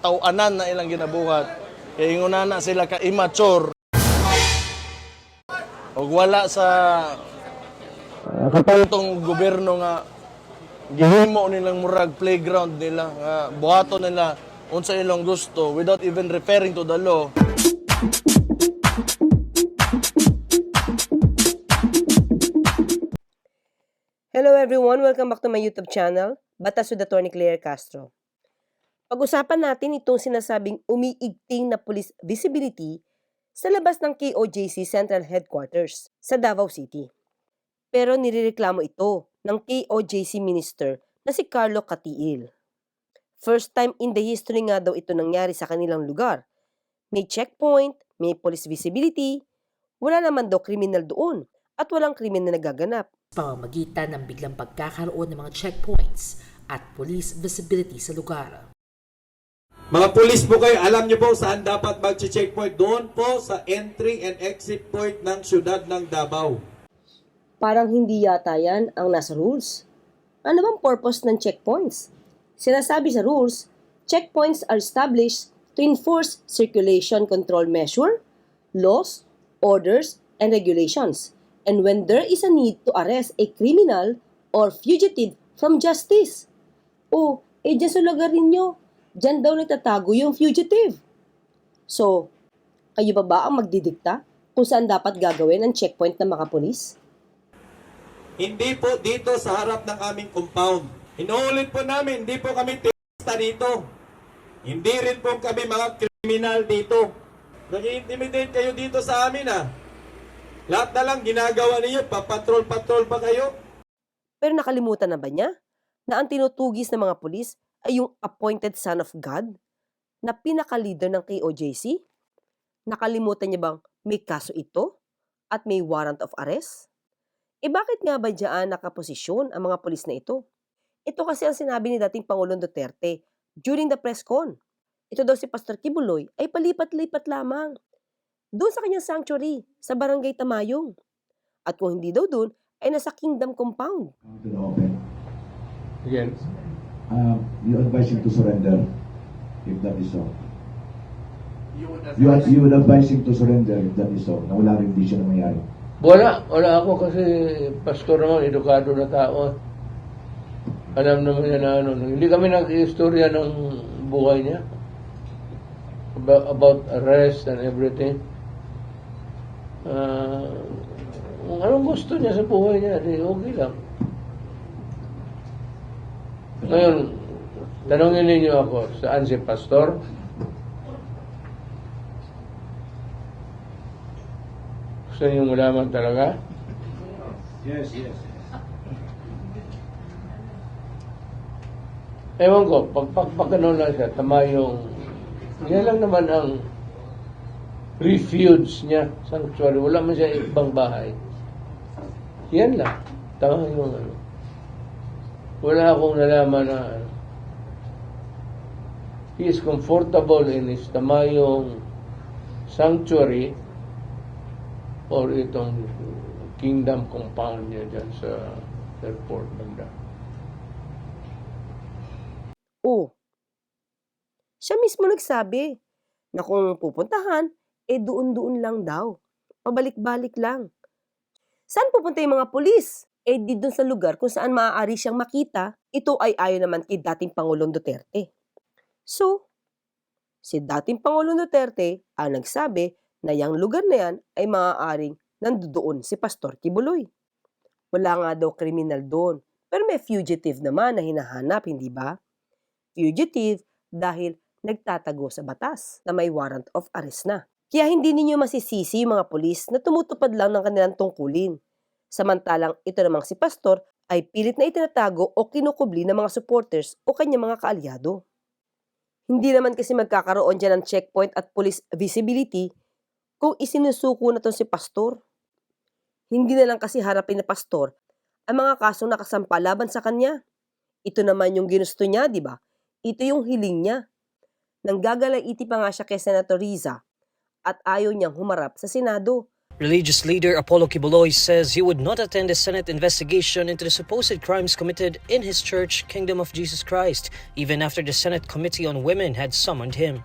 tawanan na ilang ginabuhat. Kaya inguna na sila ka immature. O wala sa katungtong gobyerno nga gihimo nilang murag playground nila nga buhaton nila unsa ilang gusto without even referring to the law. Hello everyone, welcome back to my YouTube channel, Batas with Attorney Claire Castro. Pag-usapan natin itong sinasabing umiigting na police visibility sa labas ng KOJC Central Headquarters sa Davao City. Pero nirereklamo ito ng KOJC Minister na si Carlo Catiil. First time in the history nga daw ito nangyari sa kanilang lugar. May checkpoint, may police visibility, wala naman daw kriminal doon at walang krimen na nagaganap. pamamagitan ng biglang pagkakaroon ng mga checkpoints at police visibility sa lugar. Mga pulis po kayo, alam niyo po saan dapat mag-checkpoint? Doon po sa entry and exit point ng syudad ng Davao. Parang hindi yata yan ang nasa rules. Ano bang purpose ng checkpoints? Sinasabi sa rules, checkpoints are established to enforce circulation control measure, laws, orders, and regulations, and when there is a need to arrest a criminal or fugitive from justice. O, eh dyan sa lugar ninyo, dyan daw nagtatago yung fugitive. So, kayo ba ba ang magdidikta kung saan dapat gagawin ang checkpoint ng mga polis? Hindi po dito sa harap ng aming compound. Inuulit po namin, hindi po kami testa dito. Hindi rin po kami mga kriminal dito. Nag-intimidate kayo dito sa amin ah. Lahat na lang ginagawa niyo, papatrol-patrol pa kayo. Pero nakalimutan na ba niya na ang tinutugis ng mga pulis ay yung appointed son of God na pinaka-leader ng KOJC? Nakalimutan niya bang may kaso ito at may warrant of arrest? E bakit nga ba diyan nakaposisyon ang mga pulis na ito? Ito kasi ang sinabi ni dating Pangulong Duterte during the press con. Ito daw si Pastor Kibuloy ay palipat-lipat lamang doon sa kanyang sanctuary sa Barangay Tamayong. At kung hindi daw doon, ay nasa Kingdom Compound. Again, Um, you advise him to surrender if that is so. You, ad- you would advise him to surrender if that is so, na wala rin hindi siya na mayari. wala. Wala ako kasi pastor naman, edukado na tao. Alam naman niya na ano. Hindi kami nag-istorya ng buhay niya. About, about arrest and everything. Kung anong gusto niya sa buhay niya, di okay lang. Ngayon, tanongin ninyo ako, saan si pastor? Gusto niyo malaman talaga? Yes, yes. Ewan ko, pag, pag, pag ano lang siya, tama yung, yan lang naman ang refuge niya, sanctuary. Wala man siya ibang bahay. Yan lang. Tama yung ano. Wala akong nalaman na. He is comfortable in his tamayong sanctuary or itong kingdom compound niya dyan sa airport banda. Oh, siya mismo nagsabi na kung pupuntahan, eh doon-doon lang daw. Pabalik-balik lang. Saan pupunta yung mga pulis? Eh di doon sa lugar kung saan maaari siyang makita, ito ay ayon naman kay dating Pangulong Duterte. So, si dating Pangulong Duterte ang nagsabi na yung lugar na yan ay maaaring nandoon si Pastor Kibuloy. Wala nga daw kriminal doon, pero may fugitive naman na hinahanap, hindi ba? fugitive dahil nagtatago sa batas na may warrant of arrest na. Kaya hindi ninyo masisisi yung mga pulis na tumutupad lang ng kanilang tungkulin. Samantalang ito namang si pastor ay pilit na itinatago o kinukubli ng mga supporters o kanyang mga kaalyado. Hindi naman kasi magkakaroon dyan ng checkpoint at police visibility kung isinusuko na si pastor. Hindi na lang kasi harapin na pastor ang mga kasong nakasampa laban sa kanya. Ito naman yung ginusto niya, di ba? Ito yung hiling niya. Nanggagalaiti pa nga siya kay Senator Riza at ayaw niyang humarap sa Senado. Religious leader Apollo Kibuloy says he would not attend a Senate investigation into the supposed crimes committed in his church, Kingdom of Jesus Christ, even after the Senate Committee on Women had summoned him.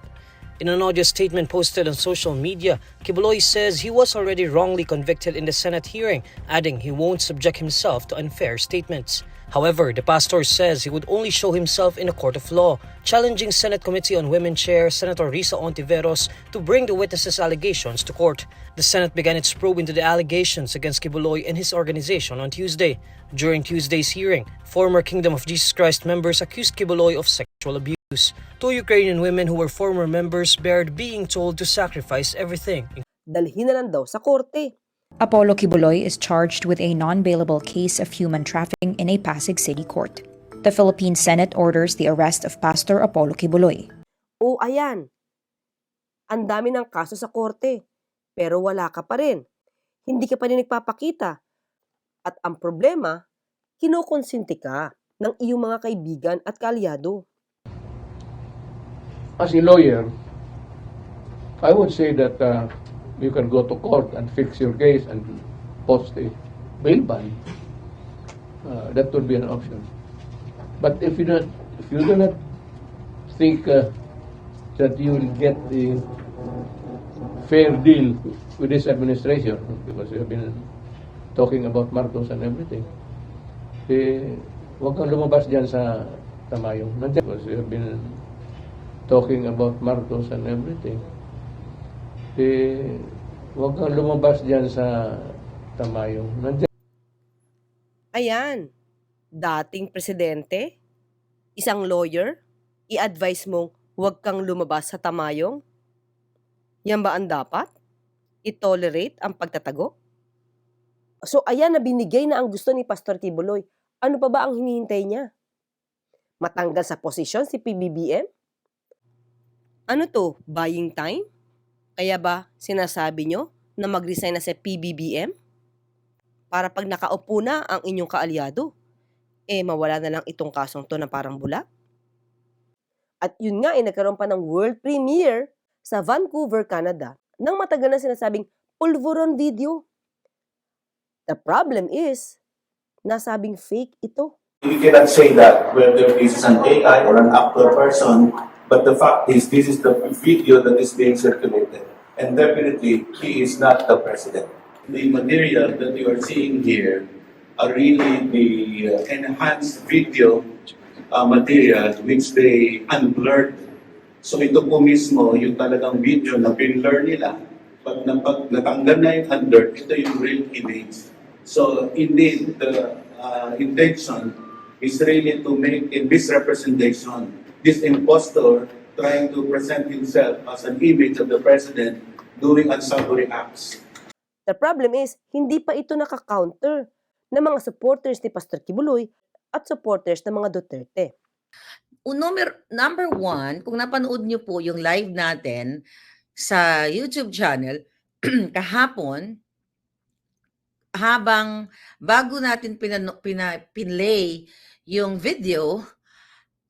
In an audio statement posted on social media, Kibuloy says he was already wrongly convicted in the Senate hearing, adding he won't subject himself to unfair statements. However, the pastor says he would only show himself in a court of law, challenging Senate Committee on Women Chair Senator Risa Ontiveros to bring the witnesses' allegations to court. The Senate began its probe into the allegations against Kibuloy and his organization on Tuesday. During Tuesday's hearing, former Kingdom of Jesus Christ members accused Kibuloy of sexual abuse. Two Ukrainian women who were former members bared being told to sacrifice everything, Dalhin na lang daw sa korte. Apollo Kibuloy is charged with a non-bailable case of human trafficking in a Pasig City court. The Philippine Senate orders the arrest of Pastor Apollo Kibuloy. O ayan, ang dami ng kaso sa korte, pero wala ka pa rin. Hindi ka pa rin nagpapakita. At ang problema, kinukonsinti ka ng iyong mga kaibigan at kaalyado. As a lawyer, I would say that uh, you can go to court and fix your case and post a bail bond. Uh, that would be an option. But if you don't, if you do not think uh, that you will get the fair deal with this administration, because you have been talking about Marcos and everything, eh, huwag kang lumabas dyan sa tamayong. Because you have been talking about Marcos and everything, eh, huwag kang lumabas dyan sa tamayong. Nandiyan Ayan, dating presidente, isang lawyer, i-advise mong huwag kang lumabas sa tamayong? Yan ba ang dapat? I-tolerate ang pagtatago? So ayan na binigay na ang gusto ni Pastor Kibuloy. Ano pa ba ang hinihintay niya? Matanggal sa posisyon si PBBM? Ano to, buying time? Kaya ba sinasabi nyo na mag-resign na si PBBM? Para pag nakaupo na ang inyong kaalyado, eh mawala na lang itong kasong to na parang bula? At yun nga, eh, nagkaroon pa ng world premiere sa Vancouver, Canada, nang matagal na sinasabing pulveron video. The problem is, nasabing fake ito. We cannot say that whether this is an AI or an actual person, but the fact is, this is the video that is being circulated. And definitely, he is not the president. The material that you are seeing here are really the uh, enhanced video uh, material which they unblurred. So ito po mismo, yung talagang video na pinblur nila, pag napag, natanggal na yung unblurred, ito yung real image. So indeed, the uh, intention is really to make a misrepresentation. This impostor trying to present himself as an image of the president doing unsavory acts. The problem is, hindi pa ito nakaka-counter ng mga supporters ni Pastor Kibuloy at supporters ng mga Duterte. number, number one, kung napanood niyo po yung live natin sa YouTube channel kahapon, habang bago natin pinano, pina, pinlay yung video,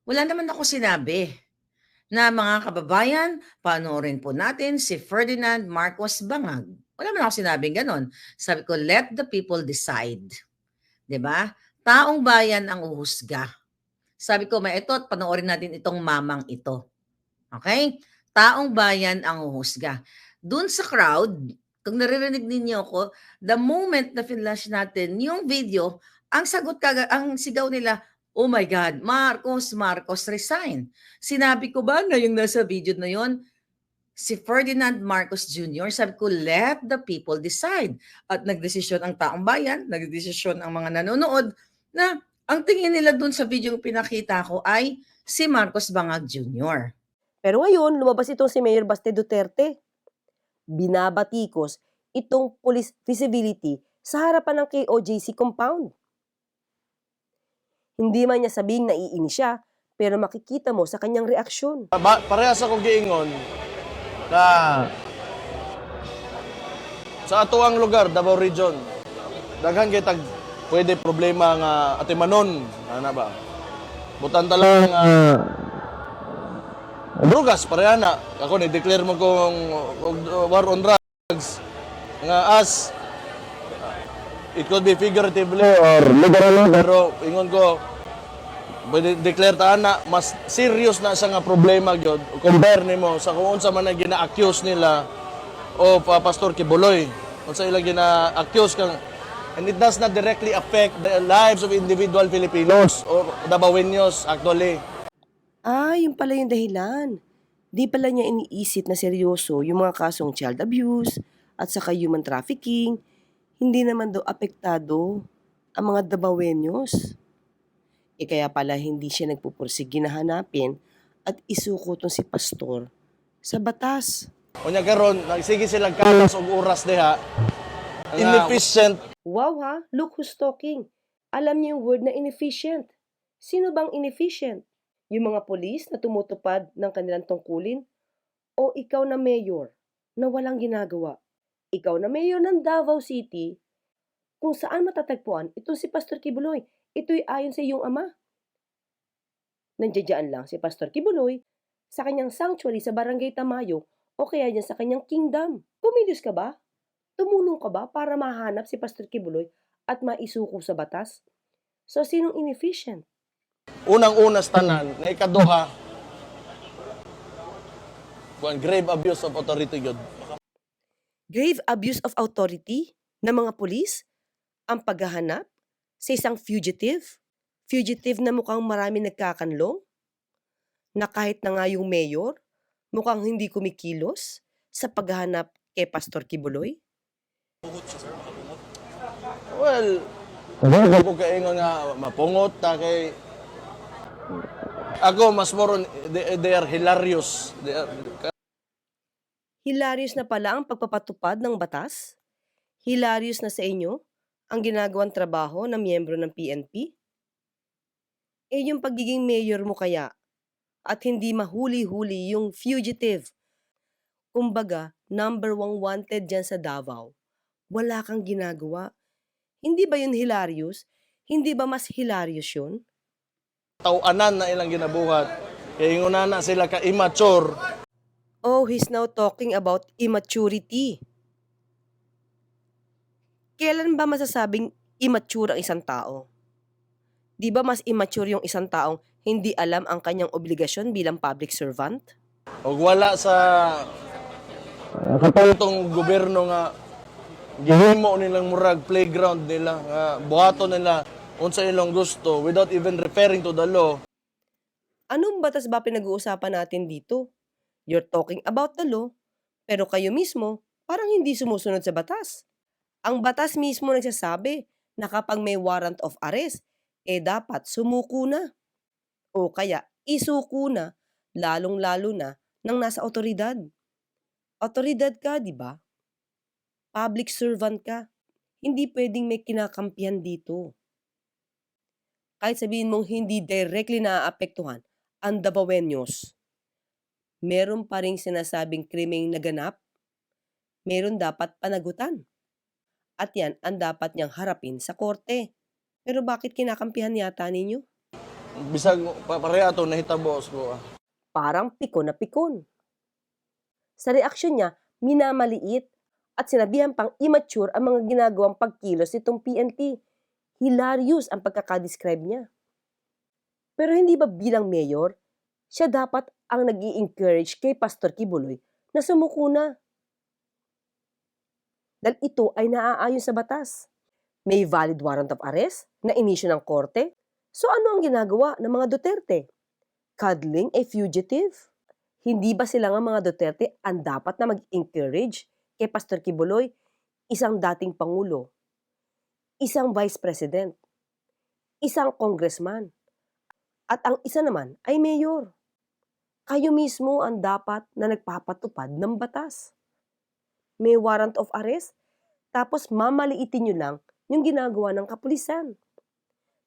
wala naman ako sinabi na mga kababayan, panoorin po natin si Ferdinand Marcos Bangag. Wala naman ako sinabing ganon. Sabi ko, let the people decide. ba? Taong bayan ang uhusga. Sabi ko, may ito at panoorin natin itong mamang ito. Okay? Taong bayan ang uhusga. Doon sa crowd, kung naririnig ninyo ako, the moment na finlash natin yung video, ang sagot kaga, ang sigaw nila, oh my God, Marcos, Marcos resign. Sinabi ko ba na yung nasa video na yon si Ferdinand Marcos Jr., sabi ko, let the people decide. At nagdesisyon ang taong bayan, nagdesisyon ang mga nanonood na ang tingin nila dun sa video pinakita ko ay si Marcos Bangag Jr. Pero ngayon, lumabas itong si Mayor Baste Duterte. Binabatikos itong police visibility sa harapan ng KOJC compound. Hindi man niya sabing naiinis siya, pero makikita mo sa kanyang reaksyon. Ba, parehas ako giingon na sa ato ang lugar, Davao Region, daghan kay tag pwede problema nga atimanon, ana ba? Butan talang uh, drugas pareha na. Ako ni declare mo kong kong war on drugs. nga as it could be figuratively or literally pero ingon ko pwede declare ta na mas serious na sa nga problema gyud compare nimo sa kung unsa man ang gina-accuse nila o pa Pastor Kibuloy unsa ilang gina-accuse kang and it does not directly affect the lives of individual Filipinos or Dabawenyos actually Ah, yun pala yung dahilan. Di pala niya iniisip na seryoso yung mga kasong child abuse at saka human trafficking. Hindi naman daw apektado ang mga dabawenyos. E kaya pala hindi siya nagpupursige na hanapin at isuko tong si pastor sa batas. unya karon nagsige silang kalas og oras diha inefficient Wow ha, look who's talking. Alam niyo yung word na inefficient. Sino bang inefficient? Yung mga polis na tumutupad ng kanilang tungkulin? O ikaw na mayor na walang ginagawa? Ikaw na mayor ng Davao City kung saan matatagpuan itong si Pastor Kibuloy. Ito'y ayon sa iyong ama. Nandiyan lang si Pastor Kibuloy sa kanyang sanctuary sa Barangay Tamayo o kaya dyan sa kanyang kingdom. Kumilos ka ba? Tumulong ka ba para mahanap si Pastor Kibuloy at maisuko sa batas? So, sinong inefficient? unang-una tanan na ikaduha grave abuse of authority gyud Grave abuse of authority ng mga pulis ang paghahanap sa isang fugitive? Fugitive na mukhang marami nagkakanlong? Na kahit na nga yung mayor, mukhang hindi kumikilos sa paghahanap kay Pastor Kibuloy? well ako ko kaingon nga mapungot ta kay ako mas moron they, they are hilarious they are, Hilarious na pala ang pagpapatupad ng batas? Hilarious na sa inyo ang ginagawang trabaho ng miyembro ng PNP? Eh yung pagiging mayor mo kaya at hindi mahuli-huli yung fugitive. Kumbaga, number one wanted dyan sa Davao. Wala kang ginagawa. Hindi ba yun hilarious? Hindi ba mas hilarious yun? tawanan na ilang ginabuhat kay inguna na sila ka immature Oh, he's now talking about immaturity. Kailan ba masasabing immature ang isang tao? Di ba mas immature yung isang taong hindi alam ang kanyang obligasyon bilang public servant? og wala sa katultong gobyerno nga gihimo nilang murag playground nila nga buhaton nila unsa ilang gusto without even referring to the law Anong batas ba pinag-uusapan natin dito? You're talking about the law, pero kayo mismo parang hindi sumusunod sa batas. Ang batas mismo nagsasabi na kapag may warrant of arrest, eh dapat sumuko na. O kaya isuko na, lalong-lalo na nang nasa otoridad. Otoridad ka, di ba? Public servant ka. Hindi pwedeng may kinakampihan dito. Kahit sabihin mong hindi directly naaapektuhan ang Dabawenyos, meron pa rin sinasabing krimeng naganap, meron dapat panagutan. At yan ang dapat niyang harapin sa korte. Pero bakit kinakampihan yata ninyo? bisag pa- pareha to nahitabo ko ah. Parang pikon na pikon. Sa reaksyon niya, minamaliit at sinabihan pang immature ang mga ginagawang pagkilos nitong PNP. Hilarious ang pagkakadescribe niya. Pero hindi ba bilang mayor, siya dapat ang nag encourage kay Pastor Kibuloy na sumuko na. Dahil ito ay naaayon sa batas. May valid warrant of arrest na inisyo ng korte. So ano ang ginagawa ng mga Duterte? Cuddling a fugitive? Hindi ba sila nga mga Duterte ang dapat na mag-encourage kay Pastor Kibuloy, isang dating Pangulo, isang Vice President, isang Congressman, at ang isa naman ay Mayor. Kayo mismo ang dapat na nagpapatupad ng batas. May warrant of arrest, tapos mamaliitin nyo lang yung ginagawa ng kapulisan.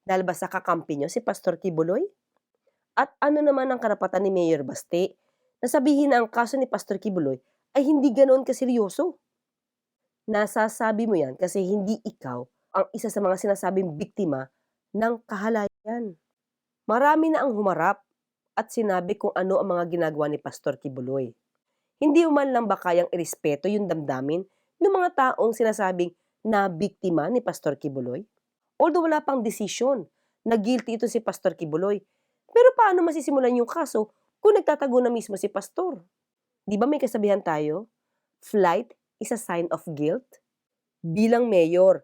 Dahil ba sa kakampi nyo si Pastor Kibuloy? At ano naman ang karapatan ni Mayor Baste na sabihin na ang kaso ni Pastor Kibuloy ay hindi ganoon kaseryoso? Nasasabi mo yan kasi hindi ikaw ang isa sa mga sinasabing biktima ng kahalayan. Marami na ang humarap at sinabi kung ano ang mga ginagawa ni Pastor Kibuloy. Hindi man lang ba kayang irespeto yung damdamin ng mga taong sinasabing na biktima ni Pastor Kibuloy? Although wala pang desisyon na guilty ito si Pastor Kibuloy, pero paano masisimulan yung kaso kung nagtatago na mismo si Pastor? Di ba may kasabihan tayo? Flight is a sign of guilt. Bilang mayor,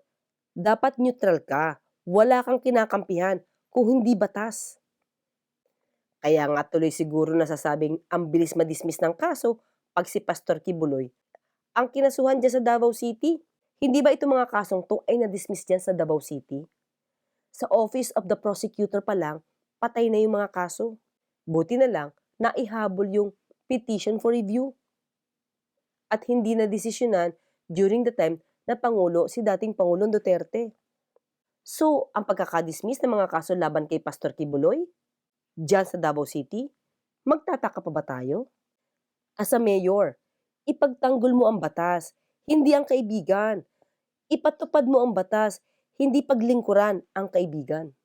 dapat neutral ka. Wala kang kinakampihan kung hindi batas. Kaya nga tuloy siguro nasasabing ang bilis madismiss ng kaso pag si Pastor Kibuloy ang kinasuhan dyan sa Davao City. Hindi ba itong mga kasong to ay na-dismiss dyan sa Davao City? Sa Office of the Prosecutor pa lang, patay na yung mga kaso. Buti na lang, naihabol yung petition for review. At hindi na desisyonan during the time na Pangulo si dating Pangulong Duterte. So, ang pagkakadismiss ng mga kaso laban kay Pastor Kibuloy, dyan sa Davao City, magtataka pa ba tayo? As a mayor, ipagtanggol mo ang batas, hindi ang kaibigan. Ipatupad mo ang batas, hindi paglingkuran ang kaibigan.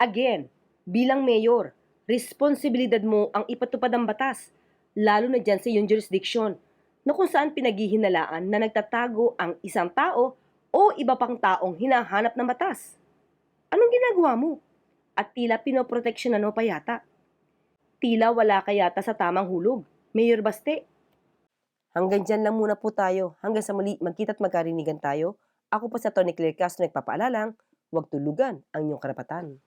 Again, bilang mayor, responsibilidad mo ang ipatupad ang batas, lalo na dyan sa iyong jurisdiction, na kung saan pinaghihinalaan na nagtatago ang isang tao o iba pang taong hinahanap ng batas. Anong ginagawa mo? At tila pinoproteksyonan mo pa yata. Tila wala ka yata sa tamang hulog. Mayor Baste. Hanggang dyan lang muna po tayo. Hanggang sa muli, magkita't magkarinigan tayo. Ako po sa Tony Claire Castro nagpapaalalang, huwag tulugan ang inyong karapatan.